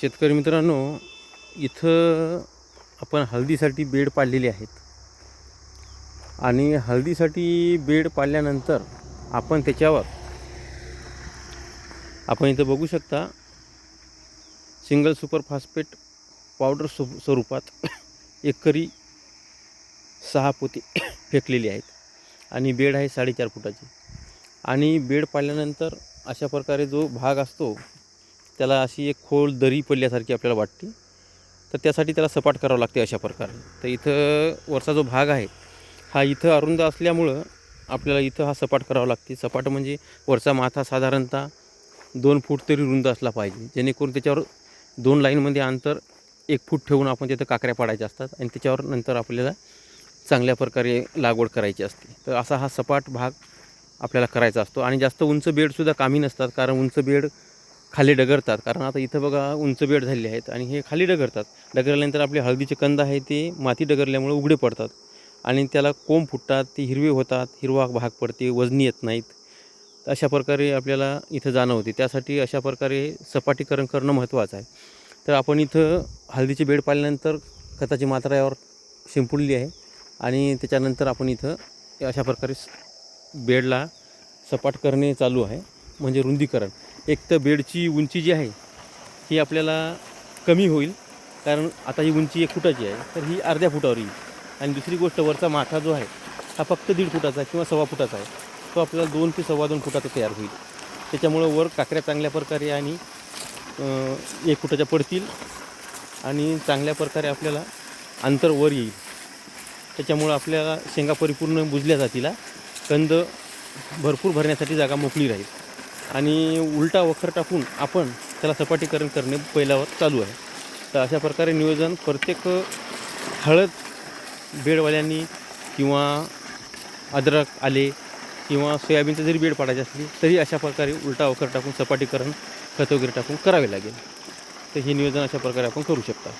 शेतकरी मित्रांनो इथं आपण हळदीसाठी बेड पाडलेले आहेत. आणि हळदीसाठी बेड पाडल्यानंतर आपण त्याच्यावर आपण इथं बघू शकता सिंगल सुपर फास्फेट पावडर स्व स्वरूपात एकरी सहा पोती फेकलेली आहेत. आणि बेड आहे साडेचार फुटाची. आणि बेड पाडल्यानंतर अशा प्रकारे जो भाग असतो त्याला अशी एक खोल दरी पडल्यासारखी आपल्याला वाटते. तर त्यासाठी त्याला सपाट करावं लागते अशा प्रकारे. तर इथं वरचा जो भाग आहे हा इथं अरुंद असल्यामुळं आपल्याला इथं हा सपाट करावा लागते. सपाट म्हणजे वरचा माथा साधारणतः दोन फूट तरी रुंद असला पाहिजे. जेणेकरून त्याच्यावर दोन लाईनमध्ये अंतर एक फूट ठेवून आपण तिथं काकऱ्या पाडायच्या असतात आणि त्याच्यावर नंतर आपल्याला चांगल्या प्रकारे लागवड करायची असते. तर असा हा सपाट भाग आपल्याला करायचा असतो. आणि जास्त उंच बेडसुद्धा कामी नसतात कारण उंच बेड खाली डगरतात. कारण आता इथं बघा उंच बेड झालेले आहेत आणि हे खाली डगरतात. डगरल्यानंतर आपले हळदीचे कंद आहे ते माती डगरल्यामुळे उघडे पडतात. आणि त्याला कोंब फुटतात ते हिरवे होतात हिरवा भाग पडते वजनी येत नाहीत. तर अशा प्रकारे आपल्याला इथं जाणवते. त्यासाठी अशा प्रकारे सपाटीकरण करणं महत्त्वाचं आहे. तर आपण इथं हळदीचे बेड पाळल्यानंतर खताची मात्रा यावर शिंपडली आहे. आणि त्याच्यानंतर आपण इथं अशा प्रकारे बेडला सपाट करणे चालू आहे. म्हणजे रुंदीकरण. एक तर बेडची उंची जी आहे ही आपल्याला कमी होईल. कारण आता ही उंची एक फुटाची आहे तर ही अर्ध्या फुटावर येईल. आणि दुसरी गोष्ट वरचा माथा जो आहे हा फक्त दीड फुटाचा किंवा सव्वा फुटाचा आहे. तो आपल्याला दोन ते सव्वा दोन फुटाचा तयार होईल. त्याच्यामुळं वर काकऱ्या चांगल्या प्रकारे आणि एक फुटाच्या पडतील आणि चांगल्या प्रकारे आपल्याला अंतर वर येईल. त्याच्यामुळं आपल्याला शेंगा परिपूर्ण बुजल्या जातील. कंद भरपूर भरण्यासाठी जागा मोकळी राहील. आणि उलटा वखर टाकून आपण त्याला सपाटीकरण करणे पहिल्यावर चालू आहे. तर अशा प्रकारे नियोजन प्रत्येक हळद बेडवाल्यांनी किंवा अद्रक आले किंवा सोयाबीनचं जरी बेड पाडायची असली तरी अशा प्रकारे उलटा वखर टाकून सपाटीकरण खत वगैरे टाकून करावे लागेल. तर हे नियोजन अशा प्रकारे आपण करू शकता.